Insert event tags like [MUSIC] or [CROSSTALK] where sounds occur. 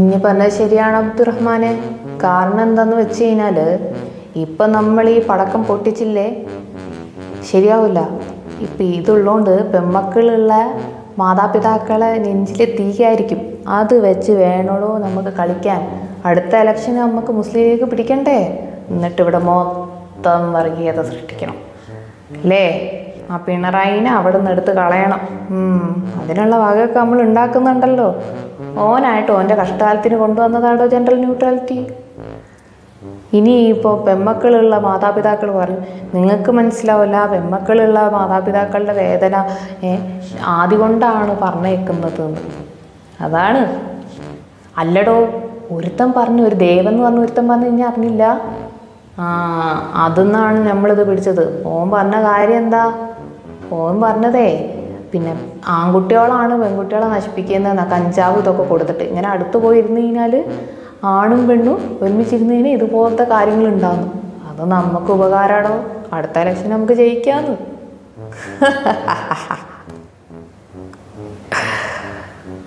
ഇനി പറഞ്ഞ ശരിയാണ് അബ്ദുറഹ്മാനെ? കാരണം എന്താന്ന് വെച്ച് കഴിഞ്ഞാൽ ഇപ്പം നമ്മൾ ഈ പടക്കം പൊട്ടിച്ചില്ലേ? ശരിയാവില്ല. ഇപ്പം ഇതുള്ളതുകൊണ്ട് പെമ്മക്കളുള്ള മാതാപിതാക്കളെ നെഞ്ചിലെ തീയായിരിക്കും അത് വെച്ച് വേണോളൂ നമുക്ക് കളിക്കാൻ. അടുത്ത ഇലക്ഷന് നമുക്ക് മുസ്ലിം ലീഗ് പിടിക്കണ്ടേ? എന്നിട്ട് ഇവിടെ മൊത്തം വർഗീയത സൃഷ്ടിക്കണം. അല്ലേ? ആ പിണറായിനെ അവിടെ നിന്ന് എടുത്ത് കളയണം. അതിനുള്ള വകയൊക്കെ നമ്മൾ ഉണ്ടാക്കുന്നുണ്ടല്ലോ. ഓനായിട്ട് ഓന്റെ കഷ്ടകാലത്തിന് കൊണ്ടുവന്നതാണോ ജനറൽ ന്യൂട്രാലിറ്റി ഇനി ഇപ്പോൾ പെമ്മക്കളുള്ള മാതാപിതാക്കൾ പറയും നിങ്ങൾക്ക് മനസ്സിലാവില്ല പെമ്മക്കളുള്ള മാതാപിതാക്കളുടെ വേദന ആദ്യ കൊണ്ടാണ് പറഞ്ഞേക്കുന്നത്. അതാണ്. അല്ലടോ ഒരുത്തൻ പറഞ്ഞു ഒരു ദേവൻ എന്ന് പറഞ്ഞു ഒരുത്തൻ പറഞ്ഞു കഴിഞ്ഞാൽ അറിഞ്ഞില്ല. ആ അതെന്നാണ് നമ്മളിത് പിടിച്ചത്. ഓൻ പറഞ്ഞ കാര്യം എന്താ? ഓൻ പറഞ്ഞതേ പിന്നെ ആൺകുട്ടികളാണ് പെൺകുട്ടികളെ നശിപ്പിക്കുന്നത് കഞ്ചാവ് ഇതൊക്കെ കൊടുത്തിട്ട്. ഇങ്ങനെ അടുത്ത് പോയിരുന്നു കഴിഞ്ഞാൽ ആണും പെണ്ണും ഒരുമിച്ചിരുന്നതിന് ഇതുപോലത്തെ കാര്യങ്ങൾ ഉണ്ടാകുന്നു. അത് നമുക്ക് ഉപകാരമാണോ അടുത്ത ഇലക്ഷൻ നമുക്ക് ജയിക്കാമെന്ന് [LAUGHS]